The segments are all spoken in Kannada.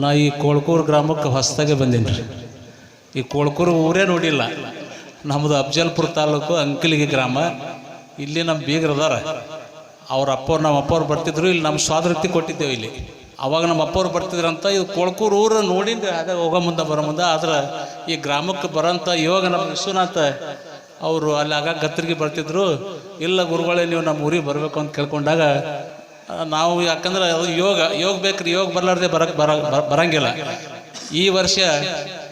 ನಾ ಈ ಕೋಳ್ಕೂರು ಗ್ರಾಮಕ್ಕೆ ಹೊಸದಾಗೆ ಬಂದೀನಿ ಈ ಕೋಳ್ಕೂರು ಊರೇ ನೋಡಿಲ್ಲ. ನಮ್ಮದು ಅಫಜಲ್ಪುರ ತಾಲೂಕು ಅಂಕಲಿಗೆ ಗ್ರಾಮ. ಇಲ್ಲಿ ನಮ್ಮ ಬೀಗರು ಅದಾರ. ಅವ್ರ ಅಪ್ಪವ್ರು ನಮ್ಮ ಅಪ್ಪವ್ರು ಬರ್ತಿದ್ರು, ಇಲ್ಲಿ ನಮ್ಮ ಸ್ವಾದೃತಿ ಕೊಟ್ಟಿದ್ದೇವೆ ಇಲ್ಲಿ. ಅವಾಗ ನಮ್ಮ ಅಪ್ಪವ್ರು ಬರ್ತಿದ್ರಂತ, ಇದು ಕೋಳ್ಕೂರು ಊರು ನೋಡಿದ್ರೆ ಅದೇ ಹೋಗೋ ಮುಂದೆ ಬರೋ ಮುಂದೆ, ಆದ್ರೆ ಈ ಗ್ರಾಮಕ್ಕೆ ಬರೋಂಥ ಇವಾಗ ನಮ್ಮ ವಿಶ್ವನಾಥ ಅವರು ಅಲ್ಲಿ ಆಗ ಗತ್ತರಿಗೆ ಬರ್ತಿದ್ರು. ಇಲ್ಲ ಗುರುಗಳೇ, ನೀವು ನಮ್ಮ ಊರಿಗೆ ಬರಬೇಕು ಅಂತ ಕೇಳ್ಕೊಂಡಾಗ ನಾವು ಯಾಕಂದ್ರೆ ಯೋಗ ಯೋಗ ಬೇಕ್ರಿ ಯೋಗ ಬರ್ಲಾರ್ದೆ ಬರಕ್ ಬರ ಬರ- ಬರಂಗಿಲ್ಲ ಈ ವರ್ಷ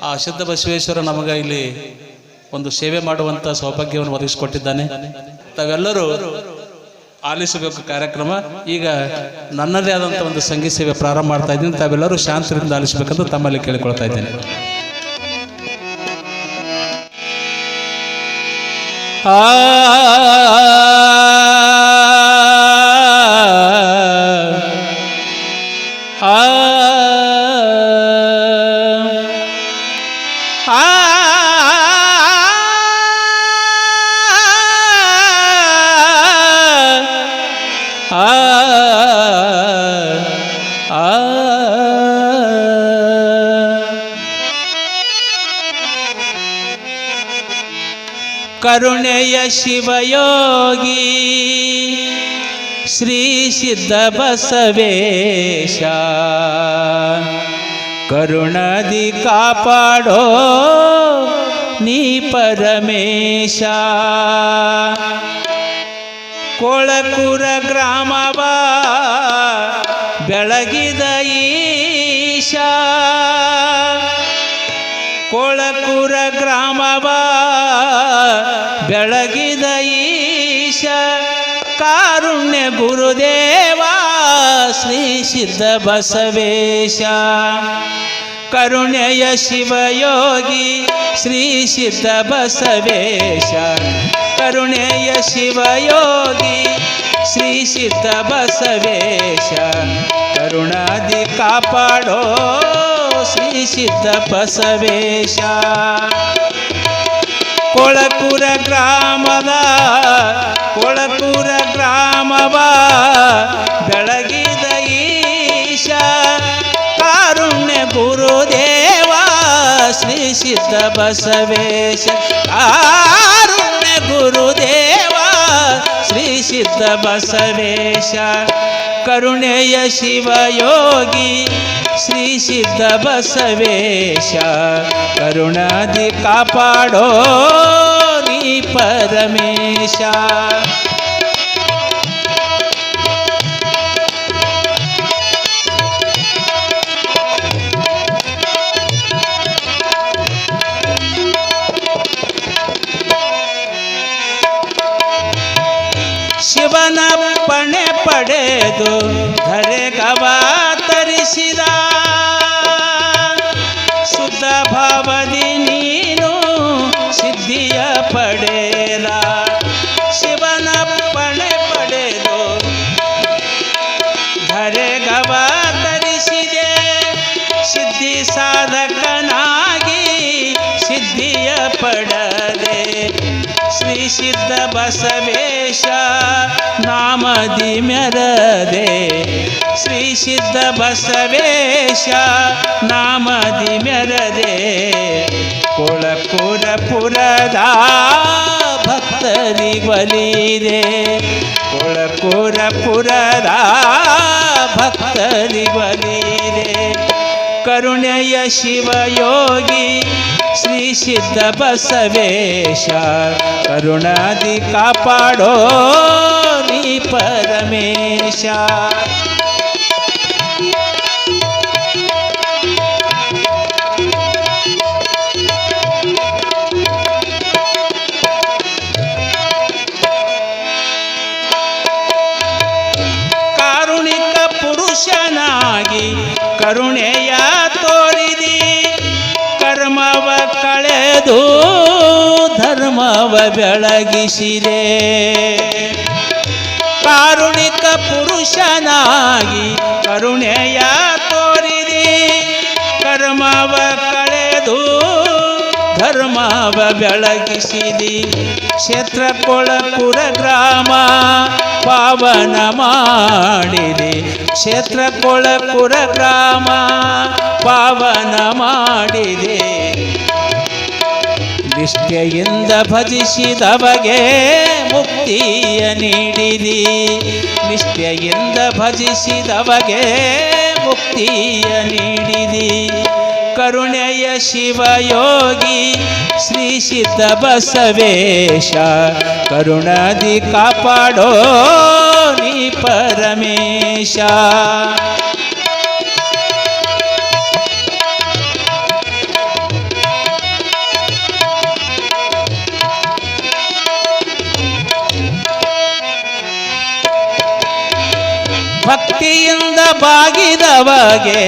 ಆ ಸಿದ್ಧ ಬಸವೇಶ್ವರ ನಮಗೆ ಇಲ್ಲಿ ಒಂದು ಸೇವೆ ಮಾಡುವಂತ ಸೌಭಾಗ್ಯವನ್ನು ಒದಗಿಸಿಕೊಟ್ಟಿದ್ದಾನೆ ತಾವೆಲ್ಲರೂ ಆಲಿಸಬೇಕು ಕಾರ್ಯಕ್ರಮ ಈಗ ನನ್ನದೇ ಆದಂಥ ಒಂದು ಸಂಗೀತ ಸೇವೆ ಪ್ರಾರಂಭ ಮಾಡ್ತಾ ಇದ್ದೀನಿ ತಾವೆಲ್ಲರೂ ಶಾಂತರಿಂದ ಆಲಿಸಬೇಕಂತ ತಮ್ಮಲ್ಲಿ ಕೇಳಿಕೊಳ್ತಾ ಇದ್ದೇನೆ ಕರುಣೆಯ ಶಿವಯೋಗಿ ಶ್ರೀ ಸಿದ್ಧ ಬಸವೇಶ ಕರುಣದಿ ಕಾಪಾಡೋ ನೀ ಪರಮೇಶ. ಕೊಳಕುರ ಗ್ರಾಮವ ಬೆಳಗಿದ ಈಶ. ಕೊಳಕುರ ಗ್ರಾಮವ ಬೆಳಗಿದ ಈಶ. ಕಾರುಣ್ಯ ಗುರುದೇವ, ಶ್ರೀ ಸಿದ್ಧ ಬಸವೇಶ. ಕರುಣೆಯ ಶಿವಯೋಗಿ, ಶ್ರೀ ಸಿದ್ಧ ಬಸವೇಶ. ಕರುಣೆಯ ಶಿವಯೋಗಿ, ಶ್ರೀ ಸಿದ್ಧ ಬಸವೇಶ. ಕರುಣಾದಿ ಕಾಪಾಡೋ, ಶ್ರೀ ಸಿದ್ಧ ಬಸವೇಶ. ಕೊಳಪುರ ಗ್ರಾಮದ, ಕೊಳಕುರ ಗ್ರಾಮವ ಬೆಳಗಿದ ಈಶ, ಕಾರುಣ್ಯ ಗುರುದೇವ ಶ್ರೀ ಸಿದ್ಧ ಬಸವೇಶ. ಕಾರುಣ್ಯ ಗುರುದೇವ ಶ್ರೀ ಸಿದ್ಧ ಬಸವೇಶ. ಕರುಣೆಯ ಶಿವಯೋಗಿ ಶ್ರೀ ಸಿದ್ಧ ಬಸವೇಶ. ಕರುಣಾದಿ ಕಾಪಾಡೋ ಪರಮೇಶ. ಶಿವನ ಪಣೆ ಪಡೆದು ಧರೆಗವ ತರಿಸಿದ ಸಿದ್ಧ ಬಸವೇಶ ನಾಮದಿ ಮೆರದೆ. ಶ್ರೀ ಸಿದ್ಧ ಬಸವೇಶ ನಾಮದಿ ಮೆರದೆ. ಕೊಳಕುರ ಪುರದ ಭಕ್ತರಿ ಬಲಿದೆ ಕರುಣೆಯ ಶಿವಯೋಗಿ ಶ್ರೀ ಸಿದ್ಧ ಬಸವೇಶ ಕರುಣಾದಿ ಕಾಪಾಡೋ ನೀ ಪರಮೇಶ. ಕರುಣೆಯ ಕಳೆದು ಧರ್ಮವ ಬೆಳಗಿಸಿದೆ. ಕಾರುಣಿಕ ಪುರುಷನಾಗಿ ಕರುಣೆಯ ತೋರಿರಿ ಕರ್ಮವ ಕಳೆದು ಧರ್ಮವ ಬೆಳಗಿಸಿರಿ ಕ್ಷೇತ್ರ ಕೊಳಪುರ ಗ್ರಾಮ ಪಾವನ ಮಾಡಿರಿ ಕ್ಷೇತ್ರ ಕೊಳಕುರ ಗ್ರಾಮ ಪಾವನ ಮಾಡಿದೆ. ನಿಷ್ಠೆಯಿಂದ ಭಜಿಸಿದವಗೆ ಮುಕ್ತಿಯ ನೀಡಿದಿ ನಿಷ್ಠೆಯಿಂದ ಭಜಿಸಿದವಗೆ ಮುಕ್ತಿಯ ನೀಡಿದಿ ಕರುಣೆಯ ಶಿವಯೋಗಿ ಶ್ರೀ ಸಿದ್ಧ ಬಸವೇಶ, ಕರುಣಾದಿ ಕಾಪಾಡೋ ನೀ ಪರಮೇಶ. ಭಕ್ತಿಯಿಂದ ಬಾಗಿದವಗೆ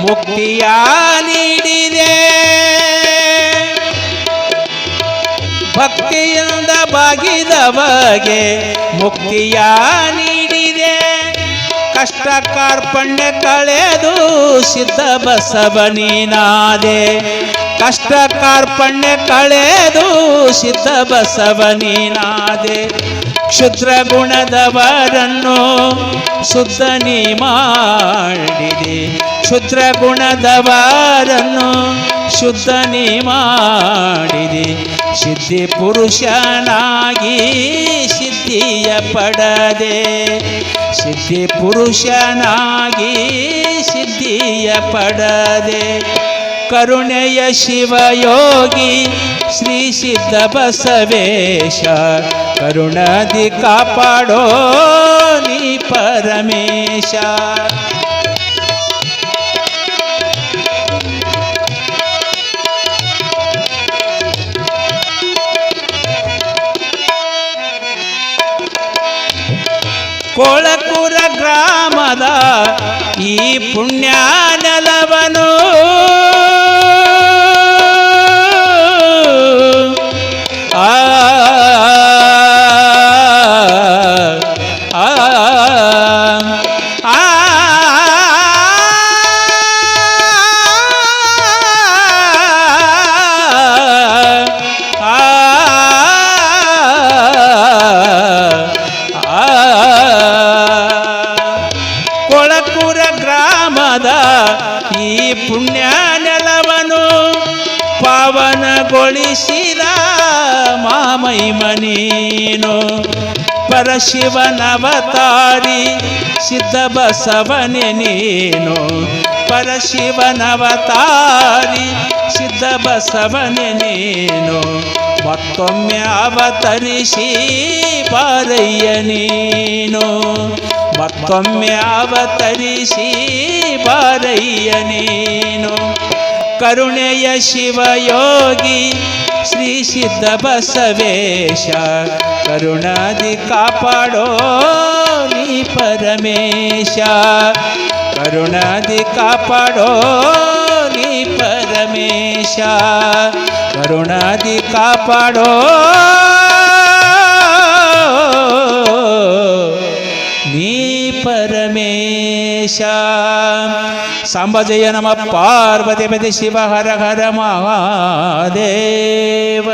ಮುಕ್ತಿಯ ನೀಡಿದೆ. ಭಕ್ತಿಯಿಂದ ಬಾಗಿದವಗೆ ಮುಕ್ತಿಯ ನೀಡಿದೆ. ಕಷ್ಟ ಕಾರ್ಪಣ್ಯ ಕಳೆದು ಸಿದ್ಧ ಬಸವನಿನಾದೆ ಕಷ್ಟ ಕಾರ್ಪಣ್ಯ ಕಳೆದು ಸಿದ್ಧ ಬಸವನಿನಾದೆ ಕ್ಷುದ್ರ ಗುಣದವರನ್ನು ಶುದ್ಧನಿ ಮಾಡಿದೆ. ಕ್ಷುದ್ರ ಗುಣದವರನ್ನು ಶುದ್ಧನಿ ಮಾಡಿದೆ. ಸಿದ್ಧಿ ಪುರುಷನಾಗಿ ಸಿದ್ಧಿಯ ಪಡದೆ. ಸಿದ್ಧಿ ಪುರುಷನಾಗಿ ಸಿದ್ಧಿಯ ಪಡದೆ. ಕರುಣೆಯ ಶಿವಯೋಗಿ ಶ್ರೀ ಸಿದ್ಧ ಬಸವೇಶ ಕರುಣದಿ ಕಾಪಾಡೋ ನೀ ಪರಮೇಶ. ಕೋಳಕೂರ ಗ್ರಾಮದ ಈ ಪುಣ್ಯ ನೆಲವನು ಪಾವನಗೊಳಿಸಿದ ಮಾಮೈಮನೀನು ಪರಶಿವನವತಾರಿ ಸಿದ್ಧ ಬಸವನೆ ನೀನು. ಪರಶಿವನವತಾರಿ ಸಿದ್ಧ ಬಸವನೆ ನೀನು. ಮತ್ತೊಮ್ಮೆ ಅವತರಿಸಿ ಪಾರಯ್ಯ ನೀನು. ಮತ್ತೊಮ್ಮೆ ಅವತರಿಸಿ ಪಾರಯ್ಯ ನೀನು. ಕರುಣೆಯ ಶಿವಯೋಗಿ, ಶ್ರೀ ಸಿದ್ಧ ಬಸವೇಶ ಕರುಣಾದಿ ಕಾಪಾಡೋ ನೀ ಪರಮೇಶ. ಕರುಣಾದಿ ಕಾಪಾಡೋ ನೀ ಪರಮೇಶ. ಕರುಣಾದಿ ಕಾಪಾಡೋ संभजय नम। पार्वतीपति शिव हर हर महादेव।